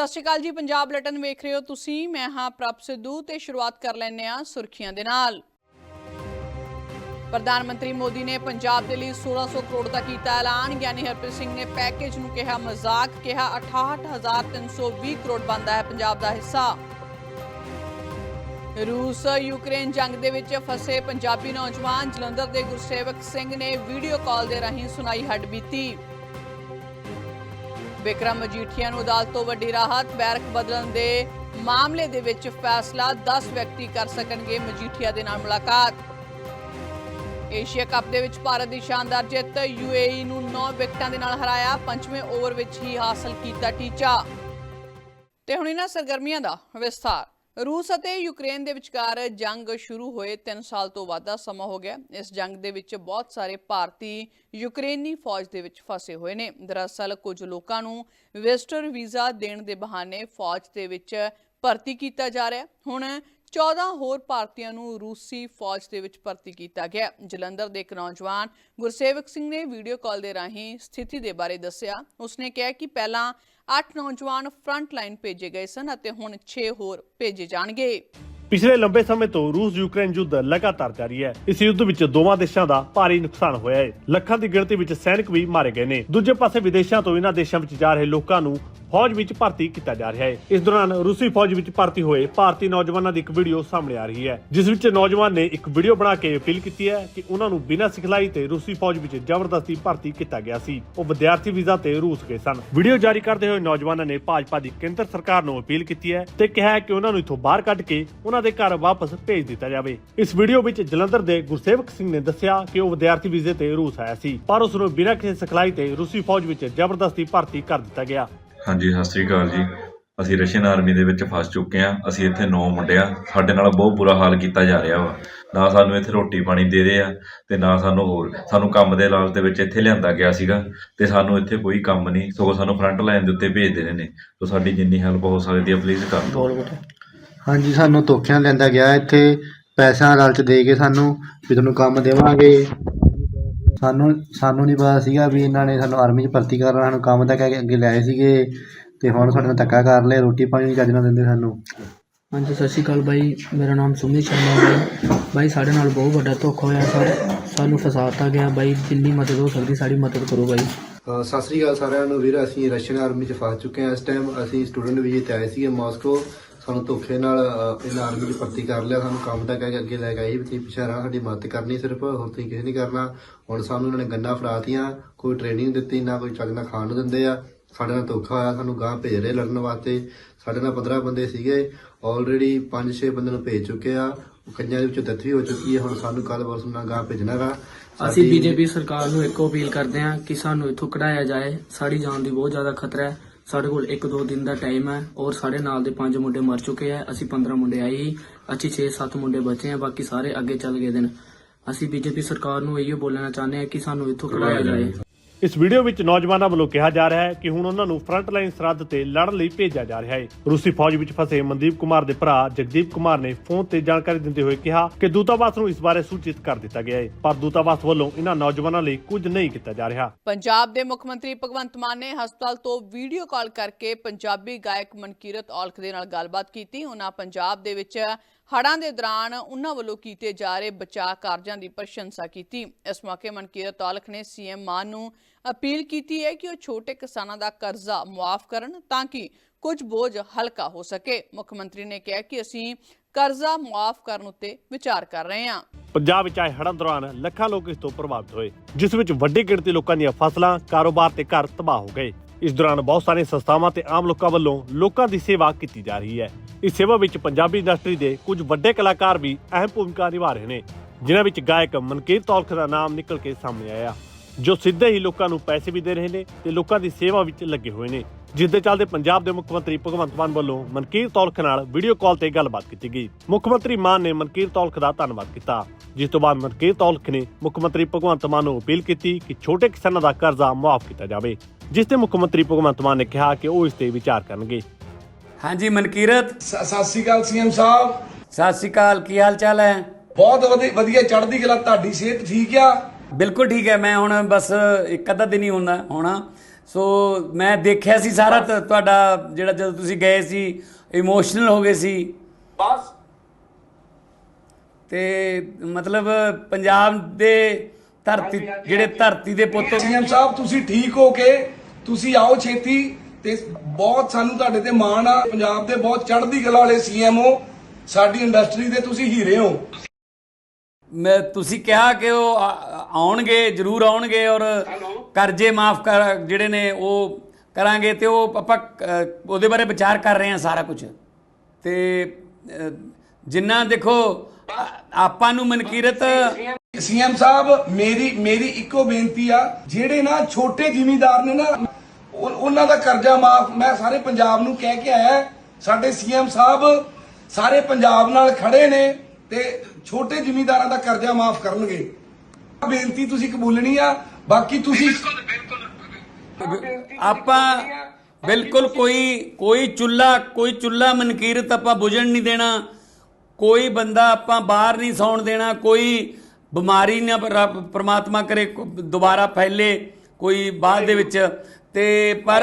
ਸਤਿ ਸ਼੍ਰੀ ਅਕਾਲ ਜੀ, ਪੰਜਾਬ ਬੁਲੇਟਿਨ ਵੇਖ ਰਹੇ ਹੋ ਤੁਸੀਂ। ਮੈਂ ਹਾਂ ਪ੍ਰਭ ਸਿੱਧੂ ਤੇ ਸ਼ੁਰੂਆਤ ਕਰ ਲੈਂਦੇ ਹਾਂ ਸੁਰਖੀਆਂ ਦੇ ਨਾਲ। ਪ੍ਰਧਾਨ ਮੰਤਰੀ ਮੋਦੀ ਨੇ ਪੰਜਾਬ ਦੇ ਲਈ 1600 ਕਰੋੜ ਦਾ ਕੀਤਾ ਐਲਾਨ। ਗਿਆਨੀ ਹਰਪ੍ਰੀਤ ਸਿੰਘ ਨੇ ਪੈਕੇਜ ਨੂੰ ਕਿਹਾ ਮਜ਼ਾਕ, ਕਿਹਾ 68320 ਕਰੋੜ ਬਣਦਾ ਹੈ ਪੰਜਾਬ ਦਾ ਹਿੱਸਾ। ਰੂਸ, ਯੂਕਰੇਨ ਜੰਗ ਦੇ ਵਿੱਚ ਫਸੇ ਪੰਜਾਬੀ ਨੌਜਵਾਨ ਜਲੰਧਰ ਦੇ ਗੁਰਸੇਵਕ ਸਿੰਘ ਨੇ ਵੀਡੀਓ ਕਾਲ ਦੇ ਰਾਹੀਂ ਸੁਣਾਈ ਹੱਡਬੀਤੀ ਵਿਕਰਮ ਮਜੀਠੀਆ ਨੂੰ ਅਦਾਲਤ ਤੋਂ ਵੱਡੀ ਰਾਹਤ, ਬੈਰਕ ਬਦਲਣ ਦੇ ਮਾਮਲੇ ਦੇ ਵਿੱਚ ਫੈਸਲਾ 10 ਵਿਅਕਤੀ ਕਰ ਸਕਣਗੇ ਮਜੀਠੀਆ ਦੇ ਨਾਲ ਮੁਲਾਕਾਤ। ਏਸ਼ੀਆ ਕੱਪ ਦੇ ਵਿੱਚ ਭਾਰਤ ਦੀ ਸ਼ਾਨਦਾਰ ਜਿੱਤ ਯੂਏਈ ਨੂੰ 9 ਵਿਕਟਾਂ ਦੇ ਨਾਲ ਹਰਾਇਆ, ਪੰਜਵੇਂ ਓਵਰ ਵਿੱਚ ਹੀ ਹਾਸਲ ਕੀਤਾ ਟੀਚਾ। ਤੇ ਹੁਣ ਇਹਨਾਂ ਸਰਗਰਮੀਆਂ ਦਾ ਵਿਸਥਾਰ। ਰੂਸ ਅਤੇ ਯੂਕਰੇਨ ਦੇ ਵਿਚਕਾਰ ਜੰਗ ਸ਼ੁਰੂ ਹੋਏ 3 ਸਾਲ ਤੋਂ ਵੱਧ ਦਾ ਸਮਾਂ ਹੋ ਗਿਆ। ਇਸ ਜੰਗ ਦੇ ਵਿੱਚ ਬਹੁਤ ਸਾਰੇ ਭਾਰਤੀ ਯੂਕਰੇਨੀ ਫੌਜ ਦੇ ਵਿੱਚ ਫਸੇ ਹੋਏ ਨੇ। ਦਰਅਸਲ ਕੁਝ ਲੋਕਾਂ ਨੂੰ ਵਿਜ਼ਟਰ ਵੀਜ਼ਾ ਦੇਣ ਦੇ ਬਹਾਨੇ ਫੌਜ ਦੇ ਵਿੱਚ ਭਰਤੀ ਕੀਤਾ ਜਾ ਰਿਹਾ ਹੁਣ 14 ਹੋਰ ਭਾਰਤੀਆਂ ਨੂੰ ਰੂਸੀ ਫੌਜ ਦੇ ਵਿੱਚ ਭਰਤੀ ਕੀਤਾ ਗਿਆ ਜਲੰਧਰ ਦੇ ਇੱਕ ਨੌਜਵਾਨ ਗੁਰਸੇਵਕ ਸਿੰਘ ਨੇ ਵੀਡੀਓ ਕਾਲ ਦੇ ਰਾਹੀਂ ਸਥਿਤੀ ਦੇ ਬਾਰੇ ਦੱਸਿਆ। ਉਸਨੇ ਕਿਹਾ ਕਿ ਪਹਿਲਾਂ 8 ਨੌਜਵਾਨ ਫਰੰਟ ਲਾਈਨ ਭੇਜੇ ਗਏ ਸਨ ਅਤੇ ਹੁਣ 6 ਹੋਰ ਭੇਜੇ ਜਾਣਗੇ। ਪਿਛਲੇ ਲੰਬੇ ਸਮੇਂ ਤੋਂ ਰੂਸ ਯੂਕਰੇਨ ਯੁੱਧ ਲਗਾਤਾਰ ਜਾਰੀ ਹੈ। ਇਸ ਯੁੱਧ ਵਿੱਚ ਦੋਵਾਂ ਦੇਸ਼ਾਂ ਦਾ ਭਾਰੀ ਨੁਕਸਾਨ ਹੋਇਆ ਹੈ। ਲੱਖਾਂ ਦੀ ਗਿਣਤੀ ਵਿੱਚ ਸੈਨਿਕ ਵੀ ਮਾਰੇ ਗਏ ਨੇ। ਦੂਜੇ ਪਾਸੇ ਵਿਦੇਸ਼ਾਂ ਤੋਂ ਇਹਨਾਂ ਦੇਸ਼ਾਂ ਵਿੱਚ ਜਾ ਰਹੇ ਲੋਕਾਂ ਨੂੰ ਫੌਜ ਵਿੱਚ ਭਰਤੀ ਕੀਤਾ ਜਾ ਰਿਹਾ ਹੈ। ਇਸ ਦੌਰਾਨ ਰੂਸੀ ਫੌਜ ਵਿੱਚ ਭਰਤੀ ਹੋਏ ਭਾਰਤੀ ਨੌਜਵਾਨਾਂ ਦੀ ਇੱਕ ਵੀਡੀਓ ਸਾਹਮਣੇ ਆ ਰਹੀ ਹੈ, ਜਿਸ ਵਿੱਚ ਨੌਜਵਾਨ ਨੇ ਇੱਕ ਵੀਡੀਓ ਬਣਾ ਕੇ ਅਪੀਲ ਕੀਤੀ ਹੈ ਕਿ ਉਹਨਾਂ ਨੂੰ ਬਿਨਾਂ ਸਿਖਲਾਈ ਤੇ ਰੂਸੀ ਫੌਜ ਵਿੱਚ ਜ਼ਬਰਦਸਤੀ ਭਰਤੀ ਕੀਤਾ ਗਿਆ ਸੀ। ਉਹ ਵਿਦਿਆਰਥੀ ਵੀਜ਼ਾ ਤੇ ਰੂਸ ਗਏ ਸਨ। ਵੀਡੀਓ ਜਾਰੀ ਕਰਦੇ ਹੋਏ ਨੌਜਵਾਨਾਂ ਨੇ ਭਾਜਪਾ ਦੀ ਕੇਂਦਰ ਸਰਕਾਰ ਨੂੰ ਅਪੀਲ ਕੀਤੀ ਹੈ ਤੇ ਕਿਹਾ ਹੈ ਕਿ ਉਹਨਾਂ ਨੂੰ ਇੱਥੋਂ ਬਾਹਰ ਕੱਢ ਕੇ ਉਹਨਾਂ ਦੇ ਘਰ ਵਾਪਸ ਭੇਜ ਦਿੱਤਾ ਜਾਵੇ। ਇਸ ਵੀਡੀਓ ਵਿੱਚ ਜਲੰਧਰ ਦੇ ਗੁਰਸੇਵਕ ਸਿੰਘ ਨੇ ਦੱਸਿਆ ਕਿ ਉਹ ਵਿਦਿਆਰਥੀ ਵੀਜ਼ੇ ਤੇ ਰੂਸ ਆਇਆ ਸੀ ਪਰ ਉਸ ਨੂੰ ਬਿਨਾਂ ਕਿਸੇ ਸਿਖਲਾਈ ਤੇ ਰੂਸੀ ਫੌਜ ਵਿੱਚ ਜ਼ਬਰਦਸਤੀ ਭਰਤੀ ਕਰ ਦਿੱਤਾ ਗਿਆ। ਹਾਂਜੀ ਸਤਿ ਸ੍ਰੀ ਅਕਾਲ ਜੀ। ਅਸੀਂ ਰਸ਼ੀਅਨ ਆਰਮੀ ਦੇ ਵਿੱਚ ਫਸ ਚੁੱਕੇ ਆ ਅਸੀਂ ਇੱਥੇ 9 ਮੁੰਡੇ ਆ ਸਾਡੇ ਨਾਲ ਬਹੁਤ ਬੁਰਾ ਹਾਲ ਕੀਤਾ ਜਾ ਰਿਹਾ ਵਾ। ਨਾ ਸਾਨੂੰ ਇੱਥੇ ਰੋਟੀ ਪਾਣੀ ਦੇ ਰਹੇ ਆ ਤੇ ਨਾ ਸਾਨੂੰ ਹੋਰ। ਸਾਨੂੰ ਕੰਮ ਦੇ ਲਾਲਚ ਦੇ ਵਿੱਚ ਇੱਥੇ ਲਿਆਂਦਾ ਗਿਆ ਸੀਗਾ ਤੇ ਸਾਨੂੰ ਇੱਥੇ ਕੋਈ ਕੰਮ ਨਹੀਂ। ਸਗੋਂ ਸਾਨੂੰ ਫਰੰਟ ਲਾਈਨ ਦੇ ਉੱਤੇ ਭੇਜ ਦੇਣੇ ਨੇ। ਸੋ ਸਾਡੀ ਜਿੰਨੀ ਹੈਲਪ ਹੋ ਸਕਦੀ ਆ ਪਲੀਜ਼ ਕਰ ਦਿਓ। ਹਾਂਜੀ ਸਾਨੂੰ ਧੋਖਿਆਂ ਲੈਂਦਾ ਗਿਆ। ਇੱਥੇ ਪੈਸਿਆਂ ਲਾਲਚ ਦੇ ਕੇ ਸਾਨੂੰ ਵੀ ਤੁਹਾਨੂੰ ਕੰਮ ਦੇਵਾਂਗੇ। ਸਾਨੂੰ ਸਾਨੂੰ ਨਹੀਂ ਪਤਾ ਸੀਗਾ ਵੀ ਇਹਨਾਂ ਨੇ ਸਾਨੂੰ ਆਰਮੀ 'ਚ ਭਰਤੀ ਕਰਨਾ ਸਾਨੂੰ ਕੰਮ ਤਾਂ ਕਹਿ ਕੇ ਅੱਗੇ ਲਿਆਏ ਸੀਗੇ। ਤੇ ਹੁਣ ਸਾਡੇ ਨਾਲ ਧੱਕਾ ਕਰ ਲਿਆ ਰੋਟੀ ਪਾਣੀ ਨਹੀਂ ਚੱਜ ਨਾਲ ਦਿੰਦੇ ਸਾਨੂੰ। ਹਾਂਜੀ ਸਤਿ ਸ਼੍ਰੀ ਅਕਾਲ ਬਾਈ। ਮੇਰਾ ਨਾਮ ਸੁਮਿਤ ਸ਼ਰਮਾ ਹੈ। ਬਾਈ ਸਾਡੇ ਨਾਲ ਬਹੁਤ ਵੱਡਾ ਧੋਖਾ ਹੋਇਆ ਸਰ। ਸਾਨੂੰ ਫਸਾਤਾ ਗਿਆ। ਬਾਈ ਜਿੰਨੀ ਮਦਦ ਹੋ ਸਕਦੀ ਸਾਡੀ ਮਦਦ ਕਰੋ ਬਾਈ। ਸਤਿ ਸ੍ਰੀ ਅਕਾਲ ਸਾਰਿਆਂ ਨੂੰ। ਵੀਰ ਅਸੀਂ ਰਸ਼ੀਅਨ ਆਰਮੀ 'ਚ ਫਸ ਚੁੱਕੇ ਹਾਂ। ਇਸ ਟਾਈਮ ਅਸੀਂ ਸਟੂਡੈਂਟ ਵੀਜ਼ੇ ਤੇ ਆਏ ਸੀਗੇ ਮਾਸਕੋ। ਸਾਨੂੰ ਧੋਖੇ ਨਾਲ ਇਹਨਾਂ ਆਰਮੀ 'ਚ ਭਰਤੀ ਕਰ ਲਿਆ। ਸਾਨੂੰ ਕੰਮ ਤਾਂ ਕਹਿ ਕੇ ਅੱਗੇ ਲੈ ਗਏ ਵੀ ਤੁਸੀਂ ਪਿੱਛੇ ਰਹਿਣਾ ਸਾਡੀ ਮਦਦ ਕਰਨੀ ਸਿਰਫ ਹੋਰ ਤੁਸੀਂ ਕਿਸੇ ਨਹੀਂ ਕਰਨਾ। ਹੁਣ ਸਾਨੂੰ ਉਹਨਾਂ ਨੇ ਗੰਨਾ ਫੜਾਤੀਆਂ ਕੋਈ ਟ੍ਰੇਨਿੰਗ ਦਿੱਤੀ ਨਾ ਕੋਈ ਚੱਜ ਨਾਲ ਖਾਣ ਨੂੰ ਦਿੰਦੇ ਆ। ਸਾਡੇ ਨਾਲ ਧੋਖਾ ਹੋਇਆ ਸਾਨੂੰ ਗਾਂ ਭੇਜ ਰਹੇ ਲੜਨ ਵਾਸਤੇ। ਸਾਡੇ ਨਾਲ 15 ਬੰਦੇ ਸੀਗੇ ਆਲਰੇਡੀ 5-6 ਬੰਦੇ ਨੂੰ ਭੇਜ ਚੁੱਕੇ ਆ। ਕਈਆਂ ਦੇ ਵਿੱਚੋਂ ਡੈਥ ਵੀ ਹੋ ਚੁੱਕੀ ਹੈ ਹੁਣ ਸਾਨੂੰ ਕੱਲ ਪਰਸੋਂ ਨਾਲ ਗਾਂ ਭੇਜਣਾ ਗਾ। ਅਸੀਂ ਬੀਜੇਪੀ ਸਰਕਾਰ ਨੂੰ ਇੱਕੋ ਅਪੀਲ ਕਰਦੇ ਹਾਂ ਕਿ ਸਾਨੂੰ ਇੱਥੋਂ ਕਢਾਇਆ ਜਾਏ। ਸਾਡੀ ਜਾਨ ਦੀ ਬਹੁਤ ਜ਼ਿਆਦਾ ਖਤਰਾ ਹੈ। ਸਾਡੇ ਕੋਲ 1-2 ਦਿਨ ਦਾ ਟਾਈਮ ਹੈ ਔਰ ਸਾਡੇ ਨਾਲ ਦੇ 5 ਮੁੰਡੇ ਮਰ ਚੁੱਕੇ ਆ ਅਸੀਂ 15 ਮੁੰਡੇ ਆਏ ਹੀ ਅਸੀਂ 6-7 ਮੁੰਡੇ ਬਚੇ ਆ ਬਾਕੀ ਸਾਰੇ ਅੱਗੇ ਚੱਲ ਗਏ ਦਿਨ। ਅਸੀਂ ਬੀਜੇਪੀ ਸਰਕਾਰ ਨੂੰ ਇਹੋ ਬੋਲਣਾ ਚਾਹੁੰਦੇ ਹਾਂ ਕਿ ਸਾਨੂੰ ਇੱਥੋਂ ਕਢਾਇਆ ਜਾਏ। ਇਸ ਵੀਡੀਓ ਵਿੱਚ ਨੌਜਵਾਨਾਂ ਵੱਲੋਂ ਕਿਹਾ ਜਾ ਰਿਹਾ ਹੈ ਕਿ ਹੁਣ ਉਹਨਾਂ ਨੂੰ ਫਰੰਟ ਲਾਈਨ ਸਰਹੱਦ ਤੇ ਲੜਨ ਲਈ ਭੇਜਿਆ ਜਾ ਰਿਹਾ ਹੈ। ਰੂਸੀ ਫੌਜ ਵਿੱਚ ਫਸੇ ਮਨਦੀਪ ਕੁਮਾਰ ਦੇ ਭਰਾ ਜਗਦੀਪ ਕੁਮਾਰ ਨੇ ਫੋਨ ਤੇ ਜਾਣਕਾਰੀ ਦਿੰਦੇ ਹੋਏ ਕਿਹਾ ਕਿ ਦੂਤਾਵਾਸ ਨੂੰ ਇਸ ਬਾਰੇ ਸੂਚਿਤ ਕਰ ਦਿੱਤਾ ਗਿਆ ਹੈ, ਪਰ ਦੂਤਾਵਾਸ ਵੱਲੋਂ ਇਹਨਾਂ ਨੌਜਵਾਨਾਂ ਲਈ ਕੁਝ ਨਹੀਂ ਕੀਤਾ ਜਾ ਰਿਹਾ। ਪੰਜਾਬ ਦੇ ਮੁੱਖ ਮੰਤਰੀ ਭਗਵੰਤ ਮਾਨ ਨੇ ਹਸਪਤਾਲ ਤੋਂ ਵੀਡੀਓ ਕਾਲ ਕਰਕੇ ਪੰਜਾਬੀ ਗਾਇਕ ਮਨਕੀਰਤ ਔਲਖ ਦੇ ਨਾਲ ਗੱਲਬਾਤ ਕੀਤੀ। ਉਹਨਾਂ ਪੰਜਾਬ ਦੇ ਵਿੱਚ ਹੜਾਂ ਦੇ ਦੌਰਾਨ ਉਹਨਾਂ ਵੱਲੋਂ ਕੀਤੇ ਜਾ ਰਹੇ ਬਚਾਅ ਕਾਰਜਾਂ ਦੀ ਪ੍ਰਸ਼ੰਸਾ ਕੀਤੀ। ਇਸ ਮੌਕੇ ਮਨਕੀਰਤ ਔਲਖ ਨੇ ਸੀਐਮ ਮਾਨ ਨੂੰ ਅਪੀਲ ਕੀਤੀ ਹੈ ਕਿ ਉਹ ਛੋਟੇ ਕਿਸਾਨਾਂ ਦਾ ਕਰਜ਼ਾ ਮੁਆਫ ਕਰਨ ਤਾਂ ਕਿ ਕੁਝ ਬੋਝ ਹਲਕਾ ਹੋ ਸਕੇ। ਮੁੱਖ ਮੰਤਰੀ ਨੇ ਕਿਹਾ ਕਿ ਅਸੀਂ ਕਰਜ਼ਾ ਮੁਆਫ ਕਰਨ ਉੱਤੇ ਵਿਚਾਰ ਕਰ ਰਹੇ ਹਾਂ। ਪੰਜਾਬ ਵਿੱਚ ਆਏ ਹੜ੍ਹਾਂ ਦੌਰਾਨ ਲੱਖਾਂ ਲੋਕ ਇਸ ਤੋਂ ਪ੍ਰਭਾਵਿਤ ਹੋਏ, ਜਿਸ ਵਿੱਚ ਵੱਡੀ ਗਿਣਤੀ ਲੋਕਾਂ ਦੀਆਂ ਫਸਲਾਂ, ਕਾਰੋਬਾਰ ਤੇ ਘਰ ਤਬਾਹ ਹੋ ਗਏ। ਇਸ ਦੌਰਾਨ ਬਹੁਤ ਸਾਰੀਆਂ ਸੰਸਥਾਵਾਂ ਤੇ ਆਮ ਲੋਕਾਂ ਵੱਲੋਂ ਲੋਕਾਂ ਦੀ ਸੇਵਾ ਕੀਤੀ ਜਾ ਰਹੀ ਹੈ। ਇਸ ਸੇਵਾ ਵਿੱਚ ਪੰਜਾਬੀ ਇੰਡਸਟਰੀ ਦੇ ਕੁਝ ਵੱਡੇ ਕਲਾਕਾਰ ਵੀ ਅਹਿਮ ਭੂਮਿਕਾ ਨਿਭਾ ਰਹੇ ਨੇ, ਜਿਨ੍ਹਾਂ ਵਿੱਚ ਗਾਇਕ ਮਨਕੀਰ ਤੌਲਖ ਦਾ ਨਾਮ ਨਿਕਲ ਕੇ ਸਾਹਮਣੇ ਆਇਆ, ਜੋ ਸਿੱਧੇ ਹੀ ਲੋਕਾਂ ਨੂੰ ਪੈਸੇ ਵੀ ਦੇ ਰਹੇ ਨੇ ਤੇ ਲੋਕਾਂ ਦੀ ਸੇਵਾ ਵਿੱਚ ਲੱਗੇ ਹੋਏ ਨੇ। ਜਿਸ ਦੇ ਚੱਲਦੇ ਪੰਜਾਬ ਦੇ ਮੁੱਖ ਮੰਤਰੀ ਭਗਵੰਤ ਮਾਨ ਵੱਲੋਂ ਮਨਕੀਰ ਤੌਲਖ ਨਾਲ ਵੀਡੀਓ ਕਾਲ ਤੇ ਗੱਲਬਾਤ ਕੀਤੀ ਗਈ। ਮੁੱਖ ਮੰਤਰੀ ਮਾਨ ਨੇ ਮਨਕੀਰ ਤੌਲਖ ਦਾ ਧੰਨਵਾਦ ਕੀਤਾ। ਜਿਸ ਤੋਂ ਬਾਅਦ ਮਨਕੀਰ ਤੌਲਖ ਨੇ ਮੁੱਖ ਮੰਤਰੀ ਭਗਵੰਤ ਮਾਨ ਨੂੰ ਅਪੀਲ ਕੀਤੀ ਕਿ ਛੋਟੇ ਕਿਸਾਨਾਂ ਦਾ ਕਰਜ਼ਾ ਮੁਆਫ ਕੀਤਾ ਜਾਵੇ ਜਿਸ ਤੇ ਮੁੱਖ ਮੰਤਰੀ ਭਗਵੰਤ ਮਾਨ ਨੇ ਕਿਹਾ ਕਿ ਉਹ ਇਸ ਤੇ ਵਿਚਾਰ ਕਰਨਗੇ। ਹਾਂਜੀ ਮਨਕੀਰਤ। ਸਤਿ ਸ਼੍ਰੀ ਅਕਾਲ ਸੀਐਮ ਸਾਹਿਬ। ਸਤਿ ਸ਼੍ਰੀ ਅਕਾਲ ਕੀ ਹਾਲ ਚਾਲ ਹੈ? ਬਹੁਤ ਵਧੀ- ਵਧੀਆ ਚੜ੍ਹਦੀ ਕਲਾ ਤੁਹਾਡੀ ਸਿਹਤ ਠੀਕ ਆ? ਬਿਲਕੁਲ ਠੀਕ ਹੈ ਮੈਂ ਹੁਣ ਬਸ ਇੱਕ ਅੱਧਾ ਦਿਨ ਹੀ ਹੁੰਦਾ ਹੋਣਾ। ਸੋ ਮੈਂ ਦੇਖਿਆ ਸੀ ਸਾਰਾ ਤ- ਤੁਹਾਡਾ ਜਿਹੜਾ ਜਦੋਂ ਤੁਸੀਂ ਗਏ ਸੀ ਇਮੋਸ਼ਨਲ ਹੋ ਗਏ ਸੀ। ਬਸ। ਤੇ ਮਤਲਬ ਪੰਜਾਬ ਦੇ ਧਰਤੀ ਜਿਹੜੇ ਧਰਤੀ ਦੇ ਪੁੱਤ ਸੀਐਮ ਸਾਹਿਬ ਤੁਸੀਂ ਠੀਕ ਹੋ ਕੇ ਤੁਸੀਂ ਆਓ ਛੇਤੀ ਤੇ ਬਹੁਤ ਸਾਨੂੰ ਤੁਹਾਡੇ ਤੇ ਮਾਣ ਆ। ਪੰਜਾਬ ਦੇ ਬਹੁਤ ਚੜ੍ਹਦੀ ਕਲਾ ਵਾਲੇ ਸੀਐਮ ਹੋ ਸਾਡੀ ਇੰਡਸਟਰੀ ਦੇ ਤੁਸੀਂ ਹੀਰੇ ਹੋ। ਮੈਂ ਤੁਸੀਂ ਕਿਹਾ ਕਿ ਉਹ ਆਉਣਗੇ ਜ਼ਰੂਰ ਆਉਣਗੇ ਔਰ ਕਰਜ਼ੇ ਮਾਫ ਕਰ ਜਿਹੜੇ ਨੇ ਉਹ ਕਰਾਂਗੇ ਤੇ ਉਹ ਆਪਾਂ ਉਹਦੇ ਬਾਰੇ ਵਿਚਾਰ ਕਰ ਰਹੇ ਹਾਂ ਸਾਰਾ ਕੁਝ। ਤੇ ਜਿੰਨਾ ਦੇਖੋ ਆਪਾਂ ਨੂੰ ਮਨਕੀਰਤ ਸੀਐਮ ਸਾਹਿਬ ਮੇਰੀ ਮੇਰੀ ਇੱਕੋ ਬੇਨਤੀ ਆ ਜਿਹੜੇ ਨਾ ਛੋਟੇ ਜ਼ਿਮੀਂਦਾਰ ਨੇ ਨਾ ਉਹ- ਉਹਨਾਂ ਦਾ ਕਰਜ਼ਾ ਮਾਫ ਮੈਂ ਸਾਰੇ ਪੰਜਾਬ ਨੂੰ ਕਹਿ ਕੇ ਆਇਆ ਸਾਡੇ ਸੀਐਮ ਸਾਹਿਬ ਸਾਰੇ ਪੰਜਾਬ ਨਾਲ ਖੜੇ ਨੇ। ਤੇ ਛੋਟੇ ਜ਼ਿਮੀਂਦਾਰਾਂ ਦਾ ਕਰਜ਼ਾ ਮਾਫ ਕਰਨਗੇ। ਬੇਨਤੀ ਤੁਸੀਂ ਕਬੂਲਣੀ ਆ ਬਾਕੀ ਤੁਸੀਂ ਆਪਾਂ ਬਿਲਕੁਲ ਕੋਈ ਕੋਈ ਚੁੱਲਾ ਕੋਈ ਚੁੱਲਾ ਮਨਕੀਰਤ ਆਪਾਂ ਬੁਝਣ ਨਹੀਂ ਦੇਣਾ। ਕੋਈ ਬੰਦਾ ਆਪਾਂ ਬਾਹਰ ਨਹੀਂ ਸੌਣ ਦੇਣਾ। ਕੋਈ ਬਿਮਾਰੀ ਨਾ ਪ੍ਰਮਾਤਮਾ ਕਰੇ ਦੁਬਾਰਾ ਫੈਲੇ ਕੋਈ ਬਾਅਦ ਦੇ ਵਿੱਚ। ਤੇ ਪਰ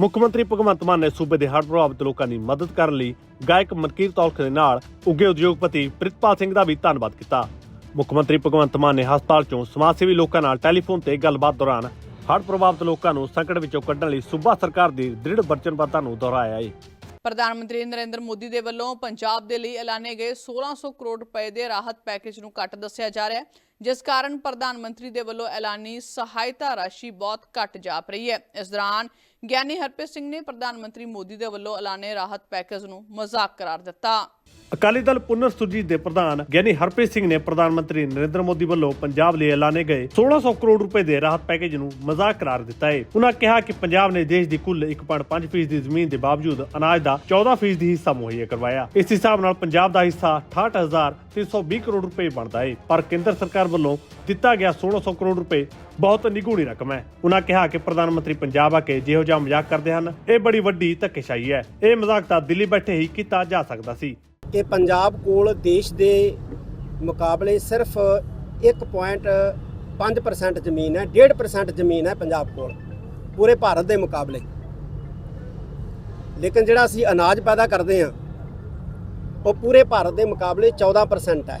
ਮੁੱਖ ਮੰਤਰੀ ਭਗਵੰਤ ਮਾਨ ਨੇ ਸੂਬੇ ਦੇ ਹੜ੍ਹ ਪ੍ਰਭਾਵਿਤ ਲੋਕਾਂ ਦੀ ਮਦਦ ਕਰਨ ਲਈ ਗਾਇਕ ਮਨਕੀਰ ਤੌਲਖ ਦੇ ਨਾਲ ਉੱਗੇ ਉਦਯੋਗਪਤੀ ਪ੍ਰਿਤਪਾਲ ਸਿੰਘ ਦਾ ਵੀ ਧੰਨਵਾਦ ਕੀਤਾ। ਮੁੱਖ ਮੰਤਰੀ ਭਗਵੰਤ ਮਾਨ ਨੇ ਹਸਪਤਾਲ ਚੋਂ ਸਮਾਜ ਸੇਵੀ ਲੋਕਾਂ ਨਾਲ ਟੈਲੀਫੋਨ ਤੇ ਗੱਲਬਾਤ ਦੌਰਾਨ ਹੜ੍ਹ ਪ੍ਰਭਾਵਿਤ ਲੋਕਾਂ ਨੂੰ ਸੰਕਟ ਵਿੱਚੋਂ ਕੱਢਣ ਲਈ ਸੂਬਾ ਸਰਕਾਰ ਦੀ ਦ੍ਰਿੜ ਵਚਨਬੱਧਤਾ ਨੂੰ ਦੁਹਰਾਇਆ ਹੈ। ਪ੍ਰਧਾਨ ਮੰਤਰੀ ਨਰਿੰਦਰ ਮੋਦੀ ਦੇ ਵੱਲੋਂ ਪੰਜਾਬ ਦੇ ਲਈ ਐਲਾਨੇ ਗਏ 1600 ਕਰੋੜ ਰੁਪਏ ਦੇ ਰਾਹਤ ਪੈਕੇਜ ਨੂੰ ਘੱਟ ਦੱਸਿਆ ਜਾ ਰਿਹਾ ਹੈ, ਜਿਸ ਕਾਰਨ ਪ੍ਰਧਾਨ ਮੰਤਰੀ ਦੇ ਵੱਲੋਂ ਐਲਾਨੀ ਸਹਾਇਤਾ ਰਾਸ਼ੀ ਬਹੁਤ ਘੱਟ ਜਾਪ ਰਹੀ ਹੈ। ਇਸ ਦੌਰਾਨ ਗਿਆਨੀ ਹਰਪ੍ਰੀਤ ਸਿੰਘ ਨੇ ਪ੍ਰਧਾਨ ਮੰਤਰੀ ਮੋਦੀ ਦੇ ਵੱਲੋਂ ਐਲਾਨੇ ਰਾਹਤ ਪੈਕੇਜ ਨੂੰ ਮਜ਼ਾਕ ਕਰਾਰ ਦਿੱਤਾ। ਅਕਾਲੀ ਦਲ ਪੁਨਰ ਸੁਰਜੀਤ ਦੇ ਪ੍ਰਧਾਨ ਗਿਆਨੀ ਹਰਪ੍ਰੀਤ ਸਿੰਘ ਨੇ ਪ੍ਰਧਾਨ ਮੰਤਰੀ ਨਰਿੰਦਰ ਮੋਦੀ ਵੱਲੋਂ ਪੰਜਾਬ ਲਈ ਐਲਾਨੇ ਗਏ 1600 ਕਰੋੜ ਰੁਪਏ ਦੇ ਰਾਹਤ ਪੈਕੇਜ ਨੂੰ ਮਜ਼ਾਕ ਕਰਾਰ ਦਿੱਤਾ ਹੈ ਉਹਨਾਂ ਕਿਹਾ ਕਿ ਪੰਜਾਬ ਨੇ ਦੇਸ਼ ਦੀ ਕੁੱਲ 1.5% ਦੀ ਜ਼ਮੀਨ ਦੇ ਬਾਵਜੂਦ ਅਨਾਜ ਦਾ 14% ਦੀ ਹਿੱਸਾ ਮੁਹੱਈਆ ਕਰਵਾਇਆ। ਇਸ ਹਿਸਾਬ ਨਾਲ ਪੰਜਾਬ ਦਾ ਹਿੱਸਾ 68320 ਕਰੋੜ ਰੁਪਏ ਬਣਦਾ ਹੈ ਪਰ ਕੇਂਦਰ ਸਰਕਾਰ ਵੱਲੋਂ ਦਿੱਤਾ ਗਿਆ 1600 ਕਰੋੜ ਰੁਪਏ। ਬਹੁਤ ਨਿਗੂਣੀ ਰਕਮ ਹੈ। ਉਹਨਾਂ ਕਿਹਾ ਕਿ ਪ੍ਰਧਾਨ ਮੰਤਰੀ ਪੰਜਾਬ ਆ ਕੇ ਜਿਹੋ ਜਿਹਾ ਮਜ਼ਾਕ ਕਰਦੇ ਹਨ। ਇਹ ਬੜੀ ਵੱਡੀ ਧੱਕੇਸ਼ਾਹੀ ਹੈ। ਇਹ ਮਜ਼ਾਕ ਤਾਂ ਦਿੱਲੀ ਬੈਠੇ ਹੀ ਕੀਤਾ ਜਾ ਸਕਦਾ ਸੀ। ਕਿ ਪੰਜਾਬ ਕੋਲ ਦੇਸ਼ ਦੇ ਮੁਕਾਬਲੇ ਸਿਰਫ 1.5% ਜ਼ਮੀਨ ਹੈ 1.5% ਜ਼ਮੀਨ ਹੈ ਪੰਜਾਬ ਕੋਲ, ਪੂਰੇ ਭਾਰਤ ਦੇ ਮੁਕਾਬਲੇ। ਲੇਕਿਨ ਜਿਹੜਾ ਅਸੀਂ ਅਨਾਜ ਪੈਦਾ ਕਰਦੇ ਹਾਂ, ਉਹ ਪੂਰੇ ਭਾਰਤ ਦੇ ਮੁਕਾਬਲੇ 14% ਹੈ।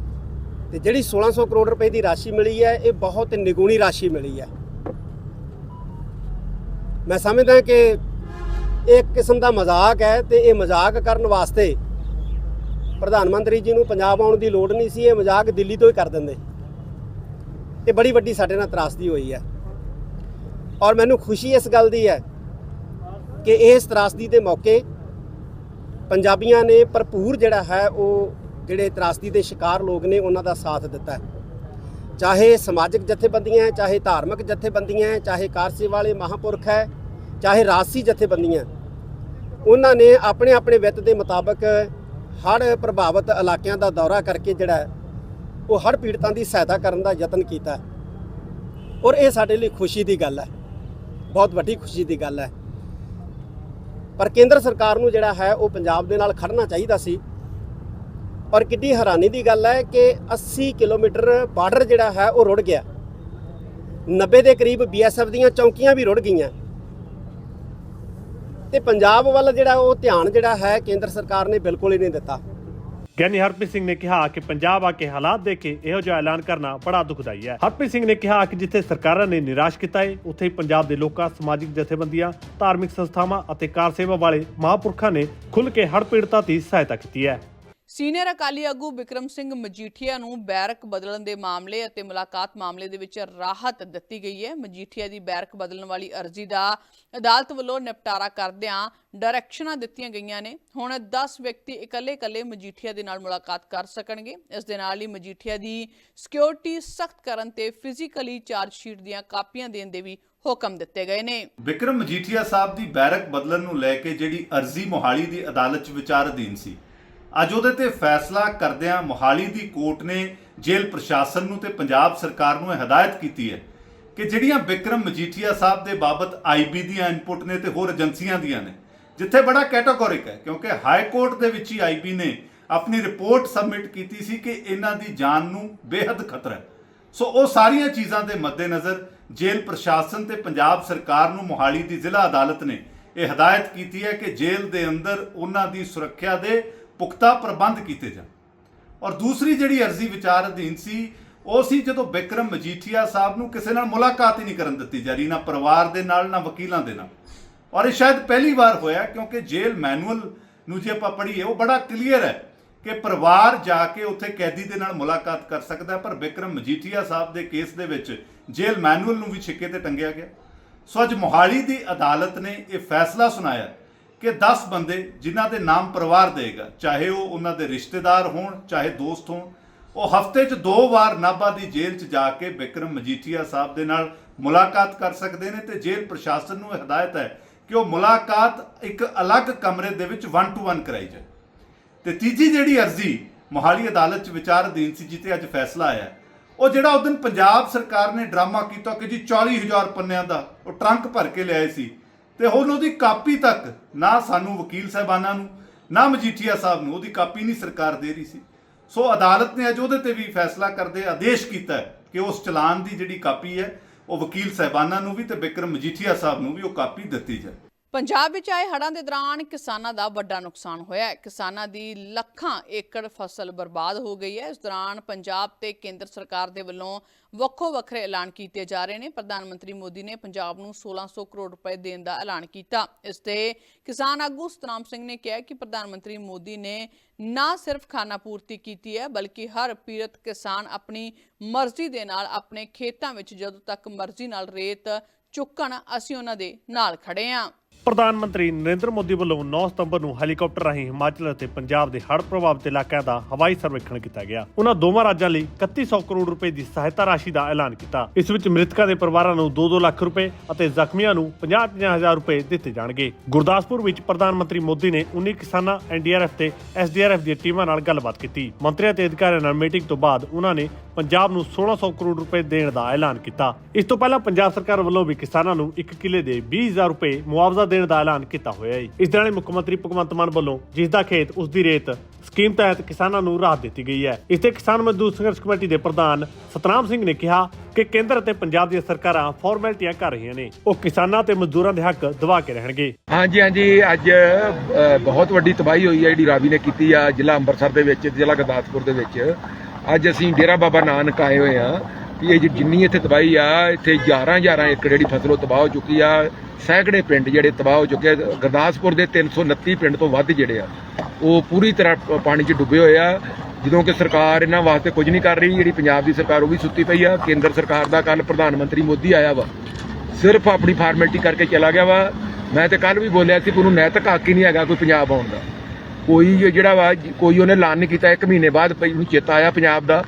ਤੇ ਜਿਹੜੀ 1600 ਕਰੋੜ ਰੁਪਏ ਦੀ ਰਾਸ਼ੀ ਮਿਲੀ ਹੈ, ਇਹ ਬਹੁਤ ਨਿਗੂਣੀ ਰਾਸ਼ੀ ਮਿਲੀ ਹੈ। ਮੈਂ ਸਮਝਦਾ ਕਿ ਇਹ ਇੱਕ ਕਿਸਮ ਦਾ ਮਜ਼ਾਕ ਹੈ ਤੇ ਇਹ ਮਜ਼ਾਕ ਕਰਨ ਵਾਸਤੇ ਪ੍ਰਧਾਨ ਮੰਤਰੀ ਜੀ ਨੂੰ ਪੰਜਾਬ ਆਉਣ ਦੀ ਲੋੜ ਨਹੀਂ ਸੀ, ਇਹ ਮਜ਼ਾਕ ਦਿੱਲੀ ਤੋਂ ਹੀ ਕਰ ਦਿੰਦੇ। ਇਹ ਬੜੀ ਵੱਡੀ ਸਾਡੇ ਨਾਲ ਤਰਾਸਦੀ ਹੋਈ ਹੈ। ਔਰ ਮੈਨੂੰ ਖੁਸ਼ੀ ਇਸ ਗੱਲ ਦੀ ਹੈ ਕਿ ਇਸ ਤਰਾਸਦੀ ਦੇ ਮੌਕੇ ਪੰਜਾਬੀਆਂ ਨੇ ਭਰਪੂਰ ਜਿਹੜਾ ਹੈ, ਉਹ ਜਿਹੜੇ ਤਰਾਸਦੀ ਦੇ ਸ਼ਿਕਾਰ ਲੋਕ ਨੇ, ਉਹਨਾਂ ਦਾ ਸਾਥ ਦਿੱਤਾ ਹੈ। ਚਾਹੇ ਸਮਾਜਿਕ ਜਥੇਬੰਦੀਆਂ ਹੈ, ਚਾਹੇ ਧਾਰਮਿਕ ਜਥੇਬੰਦੀਆਂ ਹੈ, ਚਾਹੇ ਕਾਰਸੇ ਵਾਲੇ ਮਹਾਪੁਰਖ ਹੈ, ਚਾਹੇ ਰਾਜਸੀ ਜਥੇਬੰਦੀਆਂ ਉਹਨਾਂ ਨੇ ਆਪਣੇ ਆਪਣੇ ਵਿੱਤ ਦੇ ਮੁਤਾਬਕ ਹੜ੍ਹ ਪ੍ਰਭਾਵਿਤ ਇਲਾਕਿਆਂ ਦਾ ਦੌਰਾ ਕਰਕੇ ਜਿਹੜਾ ਉਹ ਹੜ੍ਹ ਪੀੜਤਾਂ ਦੀ ਸਹਾਇਤਾ ਕਰਨ ਦਾ ਯਤਨ ਕੀਤਾ ਔਰ ਇਹ ਸਾਡੇ ਲਈ ਖੁਸ਼ੀ ਦੀ ਗੱਲ ਹੈ। ਬਹੁਤ ਵੱਡੀ ਖੁਸ਼ੀ ਦੀ ਗੱਲ ਹੈ। ਪਰ ਕੇਂਦਰ ਸਰਕਾਰ ਨੂੰ ਜਿਹੜਾ ਹੈ, ਉਹ ਪੰਜਾਬ ਦੇ ਨਾਲ ਖੜਨਾ ਚਾਹੀਦਾ ਸੀ। ਔਰ ਕਿੰਨੀ ਹੈਰਾਨੀ ਦੀ ਗੱਲ ਹੈ ਕਿ 80 ਕਿਲੋਮੀਟਰ ਬਾਰਡਰ ਜਿਹੜਾ ਹੈ ਉਹ ਰੁੜ ਗਿਆ। 90 ਦੇ ਕਰੀਬ ਬੀਐਸਐਫ ਦੀਆਂ ਚੌਕੀਆਂ ਵੀ ਰੁੜ ਗਈਆਂ। ਤੇ ਪੰਜਾਬ ਵੱਲ ਜਿਹੜਾ ਉਹ ਧਿਆਨ ਜਿਹੜਾ ਹੈ ਕੇਂਦਰ ਸਰਕਾਰ ਨੇ ਬਿਲਕੁਲ ਹੀ ਨਹੀਂ ਦਿੱਤਾ। ਗਿਆਨੀ ਹਰਪ੍ਰੀਤ ਸਿੰਘ ਨੇ ਕਿਹਾ ਕਿ ਪੰਜਾਬ ਆ ਕੇ ਹਾਲਾਤ ਦੇਖ ਕੇ ਇਹੋ ਜਿਹਾ ਐਲਾਨ ਕਰਨਾ ਬੜਾ ਦੁਖਦਾਈ ਹੈ। ਹਰਪ੍ਰੀਤ ਸਿੰਘ ਨੇ ਕਿਹਾ ਕਿ ਜਿੱਥੇ ਸਰਕਾਰਾਂ ਨੇ ਨਿਰਾਸ਼ ਕੀਤਾ ਹੈ ਉੱਥੇ ਹੀ ਪੰਜਾਬ ਦੇ ਲੋਕਾਂ, ਸਮਾਜਿਕ ਜਥੇਬੰਦੀਆਂ, ਧਾਰਮਿਕ ਸੰਸਥਾਵਾਂ ਅਤੇ ਕਾਰ ਸੇਵਾ ਵਾਲੇ ਮਹਾਂਪੁਰਖਾਂ ਨੇ ਖੁੱਲ੍ਹ ਕੇ ਹੜ੍ਹ ਪੀੜਤਾਂ ਦੀ ਸਹਾਇਤਾ ਕੀਤੀ ਹੈ। ਸੀਨੀਅਰ ਅਕਾਲੀ ਆਗੂ ਵਿਕਰਮ ਸਿੰਘ ਮਜੀਠੀਆ ਨੂੰ ਬੈਰਕ ਬਦਲਣ ਦੇ ਮਾਮਲੇ ਅਤੇ ਮੁਲਾਕਾਤ ਮਾਮਲੇ ਦੇ ਵਿੱਚ ਰਾਹਤ ਦਿੱਤੀ ਗਈ ਹੈ। ਮਜੀਠੀਆ ਦੀ ਬੈਰਕ ਬਦਲਣ ਵਾਲੀ ਅਰਜ਼ੀ ਦਾ ਅਦਾਲਤ ਵੱਲੋਂ ਨਿਪਟਾਰਾ ਕਰਦਿਆਂ ਡਾਇਰੈਕਸ਼ਨਾਂ ਦਿੱਤੀਆਂ ਗਈਆਂ ਨੇ। ਹੁਣ 10 ਵਿਅਕਤੀ ਇਕੱਲੇ-ਇਕੱਲੇ ਮਜੀਠੀਆ ਦੇ ਨਾਲ ਮੁਲਾਕਾਤ ਕਰ ਸਕਣਗੇ। ਇਸ ਦੇ ਨਾਲ ਹੀ ਮਜੀਠੀਆ ਦੀ ਸਿਕਿਉਰਿਟੀ ਸਖਤ ਕਰਨ ਤੇ ਫਿਜ਼ੀਕਲੀ ਚਾਰਜ ਸ਼ੀਟ ਦੀਆਂ ਕਾਪੀਆਂ ਦੇਣ ਦੇ ਵੀ ਹੁਕਮ ਦਿੱਤੇ ਗਏ ਨੇ। ਵਿਕਰਮ ਮਜੀਠੀਆ ਸਾਹਿਬ ਦੀ ਬੈਰਕ ਬਦਲਣ ਨੂੰ ਲੈ ਕੇ ਜਿਹੜੀ ਅਰਜ਼ੀ ਮੋਹਾਲੀ ਦੀ ਅਦਾਲਤ 'ਚ ਵਿਚਾਰ ਅਧੀਨ ਸੀ ਅੱਜ ਉਹਦੇ ਤੇ ਫੈਸਲਾ ਕਰਦਿਆਂ ਮੋਹਾਲੀ ਦੀ ਕੋਰਟ ਨੇ ਜੇਲ੍ਹ ਪ੍ਰਸ਼ਾਸਨ ਨੂੰ ਤੇ ਪੰਜਾਬ ਸਰਕਾਰ ਨੂੰ ਇਹ ਹਦਾਇਤ ਕੀਤੀ ਹੈ ਕਿ ਜਿਹੜੀਆਂ ਵਿਕਰਮ ਮਜੀਠੀਆ ਸਾਹਿਬ ਦੇ ਬਾਬਤ ਆਈਬੀ ਦੀਆਂ ਇਨਪੁਟ ਨੇ ਤੇ ਹੋਰ ਏਜੰਸੀਆਂ ਦੀਆਂ ਨੇ, ਜਿੱਥੇ ਬੜਾ ਕੈਟਾਗੋਰਿਕ ਹੈ, ਕਿਉਂਕਿ ਹਾਈ ਕੋਰਟ ਦੇ ਵਿੱਚ ਹੀ ਆਈਬੀ ਨੇ ਆਪਣੀ ਰਿਪੋਰਟ ਸਬਮਿਟ ਕੀਤੀ ਸੀ ਕਿ ਇਹਨਾਂ ਦੀ ਜਾਨ ਨੂੰ ਬੇਹੱਦ ਖਤਰਾ ਹੈ। ਸੋ ਉਹ ਸਾਰੀਆਂ ਚੀਜ਼ਾਂ ਦੇ ਮੱਦੇਨਜ਼ਰ ਜੇਲ੍ਹ ਪ੍ਰਸ਼ਾਸਨ ਤੇ ਪੰਜਾਬ ਸਰਕਾਰ ਨੂੰ ਮੋਹਾਲੀ ਦੀ ਜ਼ਿਲ੍ਹਾ ਅਦਾਲਤ ਨੇ ਇਹ ਹਦਾਇਤ ਕੀਤੀ ਹੈ ਕਿ ਜੇਲ੍ਹ ਦੇ ਅੰਦਰ ਉਹਨਾਂ ਦੀ ਸੁਰੱਖਿਆ ਦੇ ਪੁਖਤਾ ਪ੍ਰਬੰਧ ਕੀਤੇ ਜਾਣ। ਔਰ ਦੂਸਰੀ ਜਿਹੜੀ ਅਰਜ਼ੀ ਵਿਚਾਰ ਅਧੀਨ ਸੀ, ਉਹ ਸੀ ਜਦੋਂ ਬਿਕਰਮ ਮਜੀਠੀਆ ਸਾਹਿਬ ਨੂੰ ਕਿਸੇ ਨਾਲ ਮੁਲਾਕਾਤ ਹੀ ਨਹੀਂ ਕਰਨ ਦਿੱਤੀ ਜਾ ਰਹੀ, ਨਾ ਪਰਿਵਾਰ ਦੇ ਨਾਲ, ਨਾ ਵਕੀਲਾਂ ਦੇ ਨਾਲ। ਔਰ ਇਹ ਸ਼ਾਇਦ ਪਹਿਲੀ ਵਾਰ ਹੋਇਆ, ਕਿਉਂਕਿ ਜੇਲ੍ਹ ਮੈਨੂਅਲ ਨੂੰ ਜੇ ਆਪਾਂ ਪੜ੍ਹੀਏ, ਉਹ ਬੜਾ ਕਲੀਅਰ ਹੈ ਕਿ ਪਰਿਵਾਰ ਜਾ ਕੇ ਉੱਥੇ ਕੈਦੀ ਦੇ ਨਾਲ ਮੁਲਾਕਾਤ ਕਰ ਸਕਦਾ ਪਰ ਬਿਕਰਮ ਮਜੀਠੀਆ ਸਾਹਿਬ ਦੇ ਕੇਸ ਦੇ ਵਿੱਚ ਜੇਲ੍ਹ ਮੈਨੂਅਲ ਨੂੰ ਵੀ ਛਿੱਕੇ ਤੇ ਟੰਗਿਆ ਗਿਆ। ਸੋ ਅੱਜ ਮੋਹਾਲੀ ਦੀ ਅਦਾਲਤ ਨੇ ਇਹ ਫੈਸਲਾ ਸੁਣਾਇਆ ਕਿ 10 ਬੰਦੇ ਜਿਨ੍ਹਾਂ ਦੇ ਨਾਮ ਪਰਿਵਾਰ ਦੇਗਾ, ਚਾਹੇ ਉਹ ਉਹਨਾਂ ਦੇ ਰਿਸ਼ਤੇਦਾਰ ਹੋਣ, ਚਾਹੇ ਦੋਸਤ ਹੋਣ, ਉਹ ਹਫ਼ਤੇ 'ਚ ਦੋ ਵਾਰ ਨਾਭਾ ਦੀ ਜੇਲ੍ਹ 'ਚ ਜਾ ਕੇ ਬਿਕਰਮ ਮਜੀਠੀਆ ਸਾਹਿਬ ਦੇ ਨਾਲ ਮੁਲਾਕਾਤ ਕਰ ਸਕਦੇ ਨੇ ਤੇ ਜੇਲ੍ਹ ਪ੍ਰਸ਼ਾਸਨ ਨੂੰ ਹਦਾਇਤ ਹੈ ਕਿ ਉਹ ਮੁਲਾਕਾਤ ਇੱਕ ਅਲੱਗ ਕਮਰੇ ਦੇ ਵਿੱਚ 1 ਟੂ 1 ਕਰਾਈ ਜਾਏ। ਤੇ ਤੀਜੀ ਜਿਹੜੀ ਅਰਜ਼ੀ ਮੋਹਾਲੀ ਅਦਾਲਤ 'ਚ ਵਿਚਾਰ ਅਧੀਨ ਸੀ ਜਿੱਤੇ ਅੱਜ ਫੈਸਲਾ ਆਇਆ, ਉਹ ਜਿਹੜਾ ਉਸ ਦਿਨ ਪੰਜਾਬ ਸਰਕਾਰ ਨੇ ਡਰਾਮਾ ਕੀਤਾ ਕਿ ਜੀ 40000 ਪੰਨਿਆਂ ਦਾ ਉਹ ਟਰੰਕ ਭਰ ਕੇ ਲਿਆਏ ਸੀ ਤੇ ਹੁਣ ਉਹਦੀ ਕਾਪੀ ਤੱਕ, ਨਾ ਸਾਨੂੰ ਵਕੀਲ ਸਾਹਿਬਾਨਾਂ ਨੂੰ, ਨਾ ਮਜੀਠੀਆ ਸਾਹਿਬ ਨੂੰ, ਉਹਦੀ ਕਾਪੀ ਨਹੀਂ ਸਰਕਾਰ ਦੇ ਰਹੀ ਸੀ। ਸੋ ਅਦਾਲਤ ਨੇ ਅੱਜ ਉਹਦੇ ਤੇ ਵੀ ਫੈਸਲਾ ਕਰਦੇ ਆਦੇਸ਼ ਕੀਤਾ ਕਿ ਉਸ ਚਲਾਨ ਦੀ ਜਿਹੜੀ ਕਾਪੀ ਹੈ, ਉਹ ਵਕੀਲ ਸਾਹਿਬਾਨਾਂ ਨੂੰ ਵੀ ਤੇ ਬਿਕਰਮ ਮਜੀਠੀਆ ਸਾਹਿਬ ਨੂੰ ਵੀ ਉਹ ਕਾਪੀ ਦਿੱਤੀ ਜਾਏ। ਪੰਜਾਬ ਵਿੱਚ ਆਏ ਹੜ੍ਹਾਂ ਦੇ ਦੌਰਾਨ ਕਿਸਾਨਾਂ ਦਾ ਵੱਡਾ ਨੁਕਸਾਨ ਹੋਇਆ ਹੈ। ਕਿਸਾਨਾਂ ਦੀ ਲੱਖਾਂ ਏਕੜ ਫਸਲ ਬਰਬਾਦ ਹੋ ਗਈ ਹੈ। ਇਸ ਦੌਰਾਨ ਪੰਜਾਬ ਤੇ ਕੇਂਦਰ ਸਰਕਾਰ ਦੇ ਵੱਲੋਂ ਵੱਖੋ ਵੱਖਰੇ ਐਲਾਨ ਕੀਤੇ ਜਾ ਰਹੇ ਨੇ। ਪ੍ਰਧਾਨ ਮੰਤਰੀ ਮੋਦੀ ਨੇ ਪੰਜਾਬ ਨੂੰ 1600 ਕਰੋੜ ਰੁਪਏ ਦੇਣ ਦਾ ਐਲਾਨ ਕੀਤਾ। ਇਸ ਤੇ ਕਿਸਾਨ ਆਗੂ ਸਤਨਾਮ ਸਿੰਘ ਨੇ ਕਿਹਾ ਕਿ ਪ੍ਰਧਾਨ ਮੰਤਰੀ ਮੋਦੀ ਨੇ ਨਾ ਸਿਰਫ ਖਾਨਾ ਪੂਰਤੀ ਕੀਤੀ ਹੈ, ਬਲਕਿ ਹਰ ਪੀੜਤ ਕਿਸਾਨ ਆਪਣੀ ਮਰਜ਼ੀ ਦੇ ਨਾਲ, ਆਪਣੇ ਖੇਤਾਂ ਵਿੱਚ ਜਦੋਂ ਤੱਕ ਮਰਜ਼ੀ ਨਾਲ ਰੇਤ ਚੁੱਕਣ, ਅਸੀਂ ਉਹਨਾਂ ਦੇ ਨਾਲ ਖੜੇ ਹਾਂ। ਪ੍ਰਧਾਨ ਮੰਤਰੀ ਨਰਿੰਦਰ ਮੋਦੀ ਵੱਲੋਂ 9 ਸਤੰਬਰ ਨੂੰ ਹੈਲੀਕਾਪਟਰ ਰਾਹੀਂ ਹਿਮਾਚਲ ਅਤੇ ਪੰਜਾਬ ਦੇ ਹੜ੍ਹ ਪ੍ਰਭਾਵਿਤ ਇਲਾਕਿਆਂ ਦਾ ਹਵਾਈ ਸਰਵੇਖਣ ਕੀਤਾ ਗਿਆ। ਉਹਨਾਂ ਦੋਵਾਂ ਰਾਜਾਂ ਲਈ 3100 ਕਰੋੜ ਰੁਪਏ ਦੀ ਸਹਾਇਤਾ ਰਾਸ਼ੀ ਦਾ ਐਲਾਨ ਕੀਤਾ। ਇਸ ਵਿੱਚ ਮ੍ਰਿਤਕਾਂ ਦੇ ਪਰਿਵਾਰਾਂ ਨੂੰ 2-2 ਲੱਖ ਰੁਪਏ ਅਤੇ ਜ਼ਖਮੀਆਂ ਨੂੰ 50-50 ਹਜ਼ਾਰ ਰੁਪਏ ਦਿੱਤੇ ਜਾਣਗੇ। ਗੁਰਦਾਸਪੁਰ ਵਿੱਚ ਪ੍ਰਧਾਨ ਮੰਤਰੀ ਮੋਦੀ ਨੇ 19 ਕਿਸਾਨਾਂ ਐਨਡੀਆਰਐਫ ਤੇ ਐਸਡੀਆਰਐਫ ਦੀਆਂ ਟੀਮਾਂ ਨਾਲ ਗੱਲਬਾਤ ਕੀਤੀ। ਮੰਤਰੀਆਂ ਤੇ ਅਧਿਕਾਰੀਆਂ ਨਾਲ ਮੀਟਿੰਗ ਤੋਂ ਬਾਅਦ ਉਹਨਾਂ ਨੇ ਪੰਜਾਬ ਨੂੰ 1600 ਕਰੋੜ ਰੁਪਏ ਦੇਣ ਦਾ ਐਲਾਨ ਕੀਤਾ। ਇਸ ਤੋਂ ਪਹਿਲਾਂ ਪੰਜਾਬ ਸਰਕਾਰ ਵੱਲੋਂ ਵੀ ਕਿਸਾਨਾਂ ਨੂੰ 1 ਕਿੱਲੇ ਦੇ 20000 ਰੁਪਏ ਮੁਆਵਜ਼ਾ ਦੇਣ ਦਾ ਐਲਾਨ ਕੀਤਾ ਹੋਇਆ ਹੈ। ਇਸ ਦੇ ਨਾਲ ਮੁੱਖ ਮੰਤਰੀ ਭਗਵੰਤ ਮਾਨ ਵੱਲੋਂ ਜਿਸ ਦਾ ਖੇਤ ਉਸ ਦੀ ਰੇਤ ਸਕੀਮ ਤਹਿਤ ਕਿਸਾਨਾਂ ਨੂੰ ਰਾਹਤ ਦਿੱਤੀ ਗਈ ਹੈ। ਇਸ ਤੇ ਕਿਸਾਨ ਮਜ਼ਦੂਰ ਸੰਘਰਸ਼ ਕਮੇਟੀ ਦੇ ਪ੍ਰਧਾਨ ਸਤਨਾਮ ਸਿੰਘ ਨੇ ਕਿਹਾ ਕਿ ਕੇਂਦਰ ਅਤੇ ਪੰਜਾਬ ਦੀਆਂ ਸਰਕਾਰਾਂ ਫਾਰਮੈਲਿਟੀਆਂ ਕਰ ਰਹੀਆਂ ਨੇ। ਉਹ ਕਿਸਾਨਾਂ ਤੇ ਮਜ਼ਦੂਰਾਂ ਦੇ ਹੱਕ ਦਬਾ ਕੇ ਰਹਿਣਗੇ। ਹਾਂਜੀ ਹਾਂਜੀ, ਅੱਜ ਬਹੁਤ ਵੱਡੀ ਤਬਾਹੀ ਹੋਈ ਹੈ ਜਿਹੜੀ ਰਾਵੀ ਨੇ ਕੀਤੀ ਆ ਜ਼ਿਲ੍ਹਾ ਅੰਮ੍ਰਿਤਸਰ ਦੇ ਵਿੱਚ, ਜ਼ਿਲ੍ਹਾ ਗੁਰਦਾਸਪੁਰ ਦੇ ਵਿੱਚ। ਅੱਜ ਅਸੀਂ ਡੇਰਾ ਬਾਬਾ ਨਾਨਕ ਆਏ ਹੋਏ ਆ ਕਿ ਇਹ ਜਿੰਨੀ ਇੱਥੇ ਤਬਾਹੀ ਆ, ਇੱਥੇ 11 11 ਏਕੜ ਜਿਹੜੀ ਫਸਲ ਉਹ ਤਬਾਹ ਹੋ ਚੁੱਕੀ ਆ। ਸੈਂਕੜੇ ਪਿੰਡ ਜਿਹੜੇ ਤਬਾਹ ਹੋ ਚੁੱਕੇ ਆ। ਗੁਰਦਾਸਪੁਰ ਦੇ 329 ਪਿੰਡ ਤੋਂ ਵੱਧ ਜਿਹੜੇ ਆ, ਉਹ ਪੂਰੀ ਤਰ੍ਹਾਂ ਪਾਣੀ 'ਚ ਡੁੱਬੇ ਹੋਏ ਆ। ਜਦੋਂ ਕਿ ਸਰਕਾਰ ਇਹਨਾਂ ਵਾਸਤੇ ਕੁਝ ਨਹੀਂ ਕਰ ਰਹੀ, ਜਿਹੜੀ ਪੰਜਾਬ ਦੀ ਸਰਕਾਰ ਉਹ ਵੀ ਸੁੱਤੀ ਪਈ ਆ। ਕੇਂਦਰ ਸਰਕਾਰ ਦਾ ਕੱਲ ਪ੍ਰਧਾਨ ਮੰਤਰੀ ਮੋਦੀ ਆਇਆ ਵਾ। ਸਿਰਫ ਆਪਣੀ ਫਾਰਮੈਲਿਟੀ ਕਰਕੇ ਚਲਾ ਗਿਆ ਵਾ। ਮੈਂ ਤੇ ਕੱਲ ਵੀ ਬੋਲਿਆ ਸੀ ਕਿ ਉਹਨੂੰ ਨੈਤਿਕ ਹੱਕ ਹੀ ਨਹੀਂ ਹੈਗਾ ਕੋਈ ਪੰਜਾਬ ਆਉਣ ਦਾ। ਕੋਈ ਜਿਹੜਾ ਵਾ, ਕੋਈ ਉਹਨੇ ਐਲਾਨ ਨਹੀਂ ਕੀਤਾ। ਇੱਕ ਮਹੀਨੇ ਬਾਅਦ ਪਈ ਨੂੰ ਚੇਤਾ ਆਇਆ ਪੰਜਾਬ ਦਾ।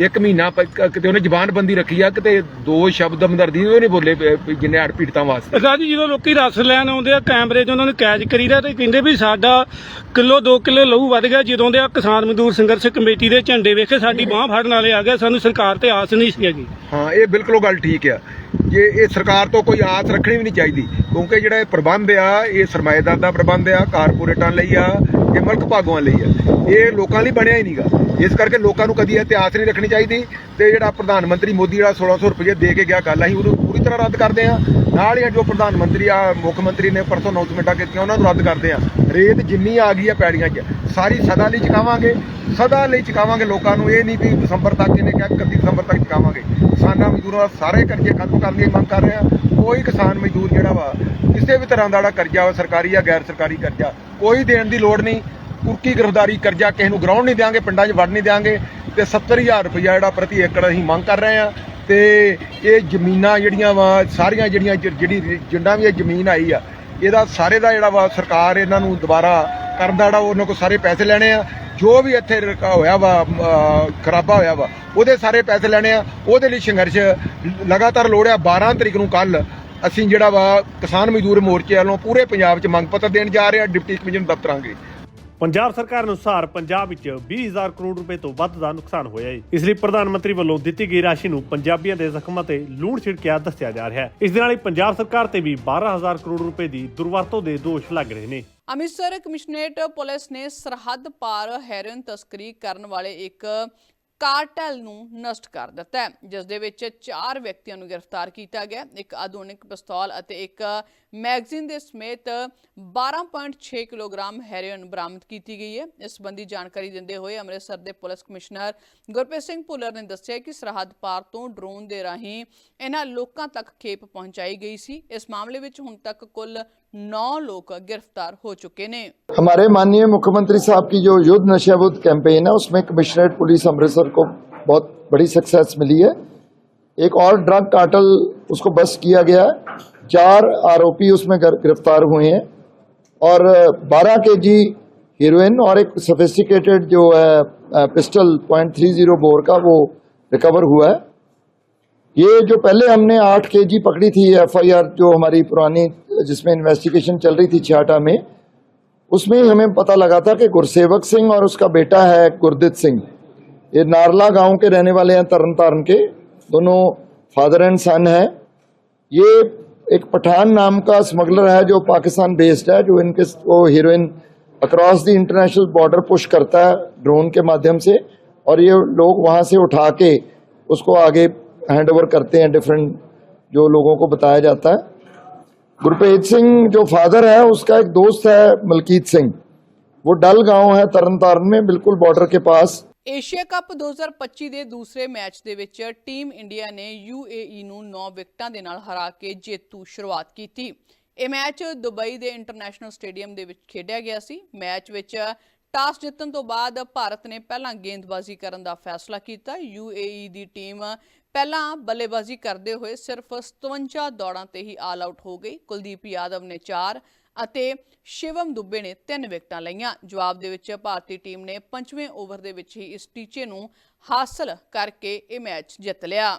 ਇੱਕ ਮਹੀਨਾ ਕਿਤੇ ਉਹਨੇ ਜ਼ਬਾਨਬੰਦੀ ਰੱਖੀ ਆ ਕਿਤੇ ਦੋ ਸ਼ਬਦ ਹਮਦਰਦੀ ਉਹ ਨਹੀਂ ਬੋਲੇ ਜਿੰਨੇ ਹੜ੍ਹ ਪੀੜਤਾਂ ਵਾਸਤੇ। ਰਾਜੀ ਜਦੋਂ ਲੋਕੀ ਰਸ ਲੈਣ ਆਉਂਦੇ ਆ ਕੈਮਰੇ 'ਚ ਉਹਨਾਂ ਨੂੰ ਕੈਚ ਕਰੀਦਾ ਤੇ ਕਹਿੰਦੇ ਵੀ ਸਾਡਾ ਕਿਲੋ 2 ਕਿਲੋ ਲਹੂ ਵੱਧ ਗਿਆ ਜਦੋਂ ਦੇ ਆ ਕਿਸਾਨ ਮਜ਼ਦੂਰ ਸੰਘਰਸ਼ ਕਮੇਟੀ ਦੇ ਝੰਡੇ ਵੇਖੇ ਸਾਡੀ ਬਾਹ ਫੜਨ ਵਾਲੇ ਆ ਗਏ ਸਾਨੂੰ ਸਰਕਾਰ ਤੇ ਆਸ ਨਹੀਂ ਸੀ ਹੈਗੀ। ਹਾਂ ਇਹ ਬਿਲਕੁਲ ਗੱਲ ਠੀਕ ਆ। ਜੇ ਇਹ ਸਰਕਾਰ ਤੋਂ ਕੋਈ ਆਸ ਰੱਖਣੀ ਵੀ ਨਹੀਂ ਚਾਹੀਦੀ, ਕਿਉਂਕਿ ਜਿਹੜਾ ਇਹ ਪ੍ਰਬੰਧ ਆ, ਇਹ ਸਰਮਾਏਦਾਰ ਦਾ ਪ੍ਰਬੰਧ ਆ, ਕਾਰਪੋਰੇਟਾਂ ਲਈ ਆ ਇਹ ਮਲਕ ਭਾਗਵਾਂ ਲਈ ਆ। ਇਹ ਲੋਕਾਂ ਲਈ ਬਣਿਆ ਹੀ ਨਹੀਂਗਾ ਇਸ ਕਰਕੇ ਲੋਕਾਂ ਨੂੰ ਕਦੀ ਇਤਿਹਾਸ ਨਹੀਂ ਰੱਖਣੀ ਚਾਹੀਦੀ ਤੇ ਜਿਹੜਾ ਪ੍ਰਧਾਨ ਮੰਤਰੀ ਮੋਦੀ ਜਿਹੜਾ 1600 ਰੁਪਏ ਦੇ ਕੇ ਗਿਆ ਗੱਲ ਅਸੀਂ ਉਹਨੂੰ ਪੂਰੀ ਤਰ੍ਹਾਂ ਰੱਦ ਕਰਦੇ ਆ ਨਾਲ ਹੀ ਜੋ ਪ੍ਰਧਾਨ ਮੰਤਰੀ ਆ, ਮੁੱਖ ਮੰਤਰੀ ਨੇ ਪਰਸੋਂ ਅਨਾਉਂਸਮੈਂਟਾਂ ਕੀਤੀਆਂ, ਉਹਨਾਂ ਨੂੰ ਰੱਦ ਕਰਦੇ ਆ ਰੇਤ ਜਿੰਨੀ ਆ ਗਈ ਆ ਪੈੜੀਆਂ 'ਚ, ਸਾਰੀ ਸਦਾ ਲਈ ਚੁਕਾਵਾਂਗੇ। ਸਦਾ ਲਈ ਚੁਕਾਵਾਂਗੇ ਲੋਕਾਂ ਨੂੰ ਇਹ ਨਹੀਂ ਵੀ ਦਸੰਬਰ ਤੱਕ ਇਹਨੇ ਕਿਹਾ 31 ਦਸੰਬਰ ਤੱਕ ਚੁਕਾਵਾਂਗੇ। ਕਿਸਾਨਾਂ ਮਜ਼ਦੂਰਾਂ ਦਾ ਸਾਰੇ ਕਰਜ਼ੇ ਖਤਮ ਕਰਨ ਦੀ ਮੰਗ ਕਰ ਰਹੇ ਹਾਂ। ਕੋਈ ਕਿਸਾਨ ਮਜ਼ਦੂਰ ਜਿਹੜਾ ਵਾ, ਕਿਸੇ ਵੀ ਤਰ੍ਹਾਂ ਦਾ ਜਿਹੜਾ ਕਰਜ਼ਾ ਵਾ, ਸਰਕਾਰੀ ਜਾਂ ਗੈਰ ਸਰਕਾਰੀ ਕਰਜ਼ਾ, ਕੋਈ ਦੇਣ ਦੀ ਲੋੜ ਨਹੀਂ। ਕੁਰਕੀ ਗ੍ਰਿਫਤਾਰੀ ਕਰਜ਼ਾ ਕਿਸੇ ਨੂੰ ਗਰਾਉਣ ਨਹੀਂ ਦਿਆਂਗੇ, ਪਿੰਡਾਂ 'ਚ ਵੜ ਨਹੀਂ ਦਿਆਂਗੇ। ਤੇ 70000 ਰੁਪਇਆ ਜਿਹੜਾ ਪ੍ਰਤੀ ਏਕੜ ਅਸੀਂ ਮੰਗ ਕਰ ਰਹੇ ਹਾਂ। ਤੇ ਇਹ ਜ਼ਮੀਨਾਂ ਜਿਹੜੀਆਂ ਵਾ, ਸਾਰੀਆਂ ਜਿਹੜੀਆਂ ਜਿਹੜੀ ਜਿੰਨਾ ਵੀ ਇਹ ਜ਼ਮੀਨ ਆਈ ਆ, ਇਹਦਾ ਸਾਰੇ ਦਾ ਜਿਹੜਾ ਵਾ, ਸਰਕਾਰ ਇਹਨਾਂ ਨੂੰ ਦੁਬਾਰਾ ਕਰਨ ਦਾ ਜਿਹੜਾ, ਉਹਨਾਂ ਕੋਲ ਸਾਰੇ ਪੈਸੇ ਲੈਣੇ ਆ। ਜੋ ਵੀ ਇੱਥੇ ਰਕਾ ਹੋਇਆ ਵਾ ਖਰਾਬਾ ਹੋਇਆ ਵਾ, ਉਹਦੇ ਸਾਰੇ ਪੈਸੇ ਲੈਣੇ ਆ, ਉਹਦੇ ਲਈ ਸੰਘਰਸ਼ ਲਗਾਤਾਰ ਲੋੜਿਆ 12 ਤਰੀਕ ਨੂੰ ਕੱਲ ਅਸੀਂ ਜਿਹੜਾ ਵਾ ਕਿਸਾਨ ਮਜ਼ਦੂਰ ਮੋਰਚੇ ਵੱਲੋਂ ਪੂਰੇ ਪੰਜਾਬ 'ਚ ਮੰਗ ਪੱਤਰ ਦੇਣ ਜਾ ਰਹੇ ਆ, ਡਿਪਟੀ ਕਮਿਸ਼ਨਰ ਦਫ਼ਤਰਾਂ ਪੰਜਾਬ ਸਰਕਾਰ ਅਨੁਸਾਰ ਪੰਜਾਬ ਵਿੱਚ 20000 ਕਰੋੜ ਰੁਪਏ ਤੋਂ ਵੱਧ ਦਾ ਨੁਕਸਾਨ ਹੋਇਆ ਹੈ ਇਸ ਲਈ ਪ੍ਰਧਾਨ ਮੰਤਰੀ ਵੱਲੋਂ ਦਿੱਤੀ ਗਈ ਰਾਸ਼ੀ ਨੂੰ ਪੰਜਾਬੀਆਂ ਦੇ ਜ਼ਖਮਾਂ ਤੇ ਲੂਣ ਛਿੜਕਿਆ ਦੱਸਿਆ ਜਾ ਰਿਹਾ ਹੈ ਇਸ ਦੇ ਨਾਲ ਹੀ ਪੰਜਾਬ ਸਰਕਾਰ ਤੇ ਵੀ 12000 ਕਰੋੜ ਰੁਪਏ ਦੀ ਦੁਰਵਰਤੋਂ ਦੇ ਦੋਸ਼ ਲੱਗ ਰਹੇ ਨੇ। ਅੰਮ੍ਰਿਤਸਰ ਕਮਿਸ਼ਨਰੇਟ ਪੁਲਿਸ ਨੇ ਸਰਹੱਦ ਪਾਰ ਹੈਰੋਇਨ ਤਸਕਰੀ ਕਰਨ ਵਾਲੇ ਇੱਕ ਕਾਰਟਲ ਨੂੰ ਨਸ਼ਟ ਕਰ ਦਿੱਤਾ ਹੈ, ਜਿਸ ਦੇ ਵਿੱਚ ਚਾਰ ਵਿਅਕਤੀਆਂ ਨੂੰ ਗ੍ਰਿਫਤਾਰ ਕੀਤਾ ਗਿਆ ਇੱਕ ਆਧੁਨਿਕ ਪਿਸਤੌਲ ਅਤੇ ਇੱਕ ਮੈਗਜ਼ੀਨ ਦੇ ਸਮੇਤ 12.6 ਕਿਲੋਗ੍ਰਾਮ ਹੈਰੋਇਨ ਬਰਾਮਦ ਕੀਤੀ ਗਈ ਹੈ। ਇਸ ਸੰਬੰਧੀ ਜਾਣਕਾਰੀ ਦਿੰਦੇ ਹੋਏ ਅੰਮ੍ਰਿਤਸਰ ਦੇ ਪੁਲਿਸ ਕਮਿਸ਼ਨਰ ਗੁਰਪ੍ਰੀਤ ਸਿੰਘ ਭੁੱਲਰ ਨੇ ਦੱਸਿਆ ਕਿ ਸਰਹੱਦ ਪਾਰ ਤੋਂ ਡਰੋਨ ਦੇ ਰਾਹੀਂ ਇਹਨਾਂ ਲੋਕਾਂ ਤੱਕ ਖੇਪ ਪਹੁੰਚਾਈ ਗਈ ਸੀ। ਇਸ ਮਾਮਲੇ ਵਿੱਚ ਹੁਣ ਤੱਕ ਕੁੱਲ 9 ਲੋਕ ਗ੍ਰਿਫਤਾਰ ਹੋ ਚੁੱਕੇ ਨੇ हमारे माननीय मुख्यमंत्री साहब की जो युद्ध नशाबुद्ध कैंपेन है उसमें कमिश्नरेट पुलिस अमृतसर को बहुत बड़ी सक्सेस मिली है एक और ड्रग कार्टल उसको बस्ट किया गया है चार आरोपी उसमें गिर- गिरफ्तार हुए हैं और 12 के जी हीरोइन और एक सोफिस्टिकेटेड जो है pistol point three zero bore का वो रिकवर हुआ है ये जो पहले हमने आठ के जी पकड़ी थी एफआईआर जो हमारी पुरानी जिसमें इन्वेस्टिगेशन चल रही थी छियाटा में, उसमें हमें पता लगा था कि गुरसेवक सिंह और उसका बेटा है गुरदित सिंह। ये नारला गाँव के रहने वाले हैं तरन तारण के, दोनों फादर एंड सन है। ये एक पठान नाम का स्मगलर है जो पाकिस्तान बेस्ड है, जो इनके, वो heroin across the international border push करता है ड्रोन के माध्यम से और ये लोग वहाँ से उठा के उसको आगे हैंड ओवर करते हैं डिफरेंट जो लोगों को बताया जाता है। गुरप्रीत सिंह जो फादर है उसका एक दोस्त है मलकीत सिंह वो डल गांव है तरन तारण में बिल्कुल बॉर्डर के पास ਏਸ਼ੀਆ ਕੱਪ 2025 ਦੇ ਦੂਸਰੇ ਮੈਚ ਦੇ ਵਿੱਚ ਟੀਮ ਇੰਡੀਆ ਨੇ ਯੂਏਈ ਨੂੰ 9 ਵਿਕਟਾਂ ਦੇ ਨਾਲ ਹਰਾ ਕੇ ਜੇਤੂ ਸ਼ੁਰੂਆਤ ਕੀਤੀ ਇਹ ਮੈਚ ਦੁਬਈ ਦੇ ਇੰਟਰਨੈਸ਼ਨਲ ਸਟੇਡੀਅਮ ਦੇ ਵਿੱਚ ਖੇਡਿਆ ਗਿਆ ਸੀ ਮੈਚ ਵਿੱਚ ਟਾਸ ਜਿੱਤਣ ਤੋਂ ਬਾਅਦ ਭਾਰਤ ਨੇ ਪਹਿਲਾਂ ਗੇਂਦਬਾਜ਼ੀ ਕਰਨ ਦਾ ਫੈਸਲਾ ਕੀਤਾ ਯੂਏਈ ਦੀ ਟੀਮ ਪਹਿਲਾਂ ਬੱਲੇਬਾਜ਼ੀ ਕਰਦੇ ਹੋਏ ਸਿਰਫ 57 ਦੌੜਾਂ ਤੇ ਹੀ ਆਲ ਆਊਟ ਹੋ ਗਈ ਕੁਲਦੀਪ ਯਾਦਵ ਨੇ 4 ਅਤੇ ਸ਼ਿਵਮ ਦੁੱਬੇ ਨੇ 3 ਵਿਕਟਾਂ ਲਈਆਂ। ਜਵਾਬ ਦੇ ਵਿੱਚ ਭਾਰਤੀ ਟੀਮ ਨੇ 5ਵੇਂ ਓਵਰ ਦੇ ਵਿੱਚ ਹੀ ਇਸ ਟੀਚੇ ਨੂੰ ਹਾਸਲ ਕਰਕੇ ਇਹ ਮੈਚ ਜਿੱਤ ਲਿਆ।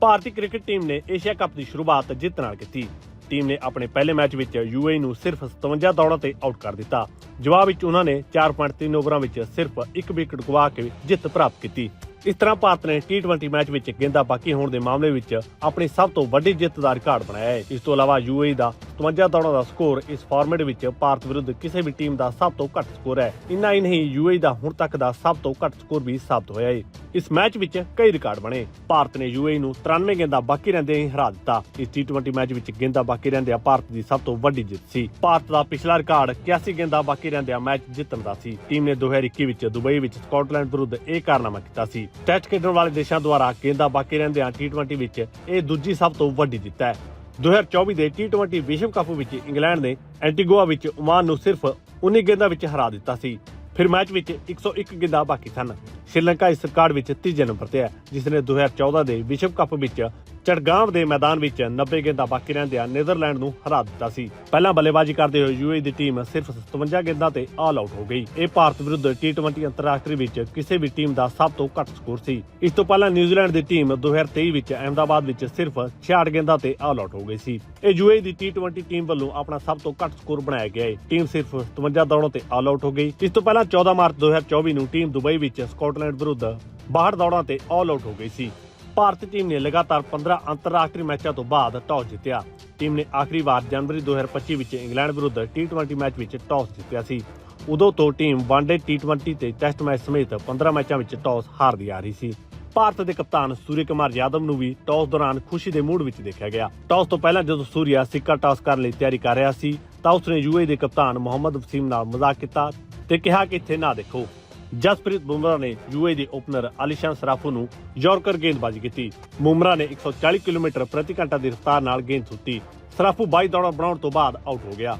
ਭਾਰਤੀ ਕ੍ਰਿਕਟ ਟੀਮ ਨੇ ਏਸ਼ੀਆ ਕੱਪ ਦੀ ਸ਼ੁਰੂਆਤ ਜਿੱਤ ਨਾਲ ਕੀਤੀ। ਟੀਮ ਨੇ ਆਪਣੇ ਪਹਿਲੇ ਮੈਚ ਵਿੱਚ ਯੂਏਈ ਨੂੰ ਸਿਰਫ 57 ਦੌੜਾਂ ਤੇ ਆਊਟ ਕਰ ਦਿੱਤਾ। ਜਵਾਬ ਵਿੱਚ ਉਹਨਾਂ ਨੇ 4.3 ਓਵਰਾਂ ਵਿੱਚ ਸਿਰਫ ਇੱਕ ਵਿਕਟ ਗਵਾ ਕੇ ਜਿੱਤ ਪ੍ਰਾਪਤ ਕੀਤੀ। ਇਸ ਤਰ੍ਹਾਂ ਭਾਰਤ ਨੇ T20 ਮੈਚ ਵਿੱਚ ਗੇਂਦਾ ਬਾਕੀ ਹੋਣ ਦੇ ਮਾਮਲੇ ਵਿੱਚ ਆਪਣੀ ਸਭ ਤੋਂ ਵੱਡੀ ਜਿੱਤ ਦਾ ਰਿਕਾਰਡ ਬਣਾਇਆ ਹੈ। ਇਸ ਤੋਂ ਇਲਾਵਾ ਯੂਏਈ ਦਾ 57 ਦੌੜਾਂ ਦਾ ਸਕੋਰ ਇਸ ਫਾਰਮੈਟ ਵਿੱਚ ਭਾਰਤ ਵਿਰੁੱਧ ਕਿਸੇ ਵੀ ਟੀਮ ਦਾ ਸਭ ਤੋਂ ਘੱਟ ਸਕੋਰ ਹੈ। ਇੰਨਾ ਹੀ ਨਹੀਂ ਯੂਏਈ ਦਾ ਹੁਣ ਤੱਕ ਦਾ ਸਭ ਤੋਂ ਘੱਟ ਸਕੋਰ ਵੀ ਸਾਬਤ ਹੋਇਆ ਹੈ ਇਸ ਮੈਚ ਵਿੱਚ ਕਈ ਰਿਕਾਰਡ ਬਣੇ। ਭਾਰਤ ਨੇ ਯੂਏਈ ਨੂੰ 93 ਗੇਂਦਾਂ ਬਾਕੀ ਰਹਿੰਦੇ ਹੀ ਹਰਾ ਦਿੱਤਾ। ਇਸ T20 ਮੈਚ ਵਿੱਚ ਗੇਂਦਾਂ ਬਾਕੀ ਰਹਿੰਦਿਆਂ ਭਾਰਤ ਦੀ ਸਭ ਤੋਂ ਵੱਡੀ ਜਿੱਤ ਸੀ। ਭਾਰਤ ਦਾ ਪਿਛਲਾ ਰਿਕਾਰਡ 81 ਗੇਂਦਾਂ ਬਾਕੀ ਰਹਿੰਦਿਆਂ ਮੈਚ ਜਿੱਤਣ ਦਾ ਸੀ। ਟੀਮ ਨੇ 2021 ਵਿੱਚ ਦੁਬਈ ਵਿੱਚ ਸਕਾਟਲੈਂਡ ਵਿਰੁੱਧ ਇਹ ਕਾਰਨਾਮਾ ਕੀਤਾ ਸੀ। ਟੈਸਟ ਖੇਡਣ ਵਾਲੇ ਦੇਸ਼ਾਂ ਦੁਆਰਾ ਗੇਂਦਾਂ ਬਾਕੀ ਰਹਿੰਦਿਆਂ T20 ਵਿੱਚ ਇਹ ਦੂਜੀ ਸਭ ਤੋਂ ਵੱਡੀ ਜਿੱਤ ਹੈ। 2024 ਦੇ T20 ਵਿਸ਼ਵ ਕੱਪ ਵਿੱਚ ਇੰਗਲੈਂਡ ਨੇ ਐਂਟੀਗੁਆ ਵਿੱਚ ਓਮਾਨ ਨੂੰ ਸਿਰਫ 19 ਗੇਂਦਾਂ ਵਿੱਚ ਹਰਾ ਦਿੱਤਾ ਸੀ। ਫਿਰ ਮੈਚ ਵਿੱਚ 101 ਗੇਂਦਾਂ ਬਾਕੀ ਸਨ। ਸ਼੍ਰੀਲੰਕਾ ਇਸ ਰਿਕਾਰਡ ਵਿੱਚ ਤੀਜੇ ਨੰਬਰ ਤੇ ਹੈ ਜਿਸ ਨੇ 2014 ਦੇ ਵਿਸ਼ਵ ਕੱਪ ਵਿੱਚ ਚੜਗਾਂਵ ਦੇ ਮੈਦਾਨ ਵਿੱਚ 90 ਗੇਂਦਾਂ ਬਾਕੀ ਰਹਿੰਦਿਆਂ ਨੀਦਰਲੈਂਡ ਨੂੰ ਹਰਾ ਦਿੱਤਾ ਸੀ। ਪਹਿਲਾਂ ਬੱਲੇਬਾਜ਼ੀ ਕਰਦੇ ਹੋਏ ਯੂਏਈ ਦੀ ਟੀਮ ਸਿਰਫ 57 ਗੇਂਦਾਂ ਤੇ ਆਲ ਆਊਟ ਹੋ ਗਈ। ਇਹ ਭਾਰਤ ਵਿਰੁੱਧ T20 ਅੰਤਰਰਾਸ਼ਟਰੀ ਵਿੱਚ ਕਿਸੇ ਵੀ ਟੀਮ ਦਾ ਸਭ ਤੋਂ ਘੱਟ ਸਕੋਰ ਸੀ। ਇਸ ਤੋਂ ਪਹਿਲਾਂ ਨਿਊਜ਼ੀਲੈਂਡ ਦੀ ਟੀਮ 2023 ਵਿੱਚ ਅਹਿਮਦਾਬਾਦ ਵਿੱਚ ਸਿਰਫ 66 ਗੇਂਦਾਂ ਤੇ ਆਲ ਆਊਟ ਹੋ ਗਈ ਸੀ। ਇਹ ਯੂਏਈ ਦੀ T20 ਟੀਮ ਵੱਲੋਂ ਆਪਣਾ ਸਭ ਤੋਂ ਘੱਟ ਸਕੋਰ ਬਣਾਇਆ ਗਿਆ ਹੈ। ਟੀਮ ਸਿਰਫ 57 ਦੌੜਾਂ ਤੇ ਆਲ ਆਊਟ ਹੋ ਗਈ। ਇਸ ਤੋਂ ਪਹਿਲਾਂ 14 ਮਾਰਚ 2024 ਨੂੰ ਟੀਮ ਦੁਬਈ ਵਿੱਚ ਸਕਾਟਲੈਂਡ ਵਿਰੁੱਧ 62 ਦੌੜਾਂ ਤੇ ਆਲ ਆਊਟ ਹੋ ਗਈ ਸੀ। ਭਾਰਤੀ ਟੀਮ ਨੇ ਲਗਾਤਾਰ 15 ਅੰਤਰਰਾਸ਼ਟਰੀ ਮੈਚਾਂ ਤੋਂ ਬਾਅਦ ਟਾਸ ਜਿੱਤਿਆ। ਟੀਮ ਨੇ ਆਖਰੀ ਵਾਰ ਜਨਵਰੀ 2025 ਵਿੱਚ ਇੰਗਲੈਂਡ ਵਿਰੁੱਧ T20 ਮੈਚ ਵਿੱਚ ਟਾਸ ਜਿੱਤਿਆ ਸੀ। ਉਦੋਂ ਤੋਂ ਟੀਮ ਵਨਡੇ T20 ਤੇ ਟੈਸਟ ਮੈਚ ਸਮੇਤ 15 ਮੈਚਾਂ ਵਿੱਚ ਟਾਸ ਹਾਰਦੀ ਆ ਰਹੀ ਸੀ। ਭਾਰਤ ਦੇ ਕਪਤਾਨ ਸੂਰਿਆ ਕੁਮਾਰ ਯਾਦਵ ਨੂੰ ਵੀ ਟਾਸ ਦੌਰਾਨ ਖੁਸ਼ੀ ਦੇ ਮੂਡ ਵਿੱਚ ਦੇਖਿਆ ਗਿਆ। ਟਾਸ ਤੋਂ ਪਹਿਲਾਂ ਜਦੋਂ ਸੂਰਿਆ ਸਿੱਕਾ ਟਾਸ ਕਰਨ ਲਈ ਤਿਆਰੀ ਕਰ ਰਿਹਾ ਸੀ, ਤਾਂ ਉਸਨੇ ਯੂਏ ਦੇ ਕਪਤਾਨ ਮੁਹੰਮਦ ਵਸੀਮ ਨਾਲ ਮਜ਼ਾਕ ਕੀਤਾ ਤੇ ਕਿਹਾ ਕਿ ਇੱਥੇ ਨਾ ਦੇਖੋ। ਜਸਪ੍ਰੀਤ ਬੁਮਰਾਹ ਨੇ ਯੂਏ ਦੇ ਓਪਨਰ ਆਲਿਸ਼ਾਨ ਸਰਾਫੂ ਨੂੰ ਯਾਰਕਰ ਗੇਂਦਬਾਜ਼ੀ ਕੀਤੀ। ਬੁਮਰਾ ਨੇ 140 ਕਿਲੋਮੀਟਰ ਪ੍ਰਤੀ ਘੰਟਾ ਦੀ ਰਫ਼ਤਾਰ ਨਾਲ ਗੇਂਦ ਸੁੱਟੀ। ਸਰਾਫੂ 22 ਦੌੜਾਂ ਬਣਾਉਣ ਤੋਂ ਬਾਅਦ ਆਊਟ ਹੋ ਗਿਆ।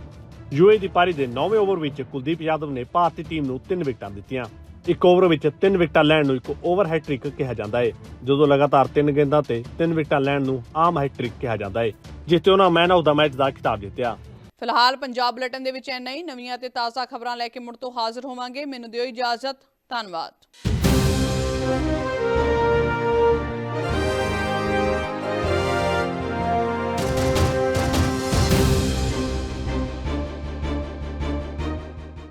ਯੂਏ ਦੀ ਪਾਰੀ ਦੇ 9ਵੇਂ ਓਵਰ ਵਿੱਚ ਕੁਲਦੀਪ ਯਾਦਵ ਨੇ ਭਾਰਤੀ ਟੀਮ ਨੂੰ 3 ਵਿਕਟਾਂ ਦਿੱਤੀਆਂ। ਇੱਕ ਓਵਰ ਵਿੱਚ 3 ਵਿਕਟਾਂ ਲੈਣ ਨੂੰ ਇੱਕ ਓਵਰ ਹੈਟ੍ਰਿਕ ਕਿਹਾ ਜਾਂਦਾ ਹੈ ਜਦੋਂ ਲਗਾਤਾਰ 3 ਗੇਂਦਾਂ ਤੇ 3 ਵਿਕਟਾਂ ਲੈਣ ਨੂੰ ਆਮ ਹੈਟ੍ਰਿਕ ਕਿਹਾ ਜਾਂਦਾ ਹੈ ਜਿਸ ਤੇ ਉਹਨਾਂ ਮੈਨ ਆਫ ਦਾ ਮੈਚ ਦਾ ਖਿਤਾਬ ਜਿੱਤਿਆ। ਫਿਲਹਾਲ ਪੰਜਾਬ ਬੁਲੇਟਿਨ ਦੇ ਵਿੱਚ ਇੰਨਾ ਹੀ। ਨਵੀਆਂ ਤੇ ਤਾਜ਼ਾ ਖਬਰਾਂ ਲੈ ਕੇ ਮੁੜ ਤੋਂ ਹਾਜ਼ਰ ਹੋਵਾਂਗੇ। ਮੈਨੂੰ ਦਿਓ ਇਜਾਜ਼ਤ। ਧੰਨਵਾਦ।